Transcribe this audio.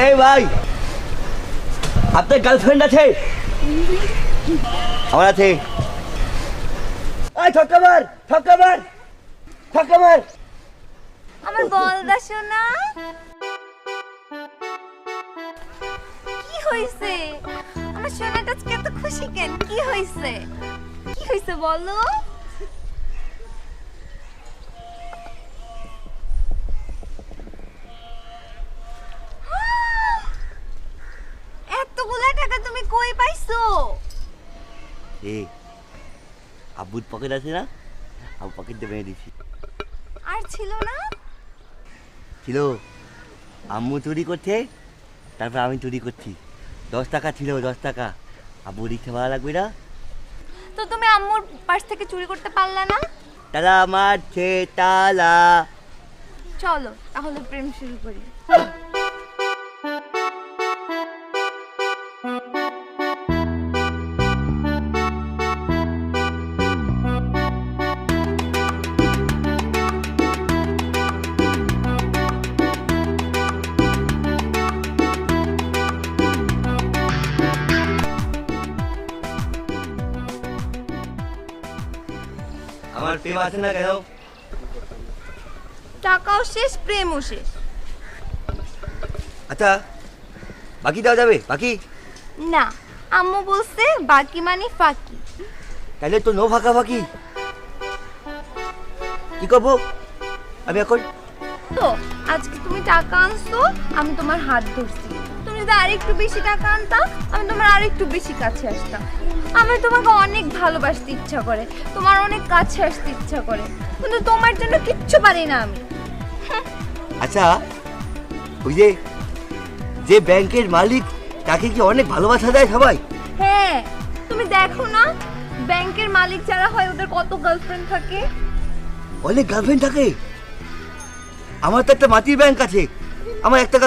এই ভাই, আপনার গার্লফ্রেন্ড আছে? আমার আছে। মার, ঠক্কা মার আমার শোনা কি হয়েছে আমার সোনাটা আজকে এত খুশি কেন? কি হয়েছে কি হয়েছে বলো এতগুলা টাকা তুমি কই পাইছো এ আব্বুর পকেট আছে না আব্বু পকেটটা ভেঙে দিছি আর ছিল না ছিল আম্মু চুরি করছে তারপর আমি চুরি করছি দশ টাকা ছিল দশ টাকা আব্বু রিক্সা ভাড়া লাগবে না তো তুমি আম্মুর পাশ থেকে চুরি করতে পারলে না তারা আমার ছে তালা চলো তাহলে প্রেম শুরু করি আমার প্রেম আছে না কেন? টাকাও শেষ প্রেমও শেষ। আচ্ছা বাকি দেওয়া যাবে? বাকি? না আম্মু বলছে বাকি মানে ফাঁকি। তাহলে তো নো ফাঁকা ফাঁকি কি করব? আমি এখন তো আজকে তুমি টাকা আনছো আমি তোমার হাত ধরছি। তুমি যদি আরেকটু বেশি টাকা আনতাম আমি তোমার আরেকটু বেশি কাছে আসতাম। আমি তোমাকে অনেক ভালোবাসতে ইচ্ছা করে তোমার অনেক কাছে আসতে ইচ্ছা করে কিন্তু তোমার জন্য কিচ্ছু পারি না আমি। আচ্ছা ওই যে যে ব্যাংকের মালিক তাকে কি অনেক ভালোবাসা দেয় সবাই? হ্যাঁ তুমি দেখো না ব্যাংকের মালিক যারা হয় ওদের কত গার্লফ্রেন্ড থাকে? অনেক গার্লফ্রেন্ড থাকে। আমার তো একটা মাটির ব্যাংক আছে। আমার একটা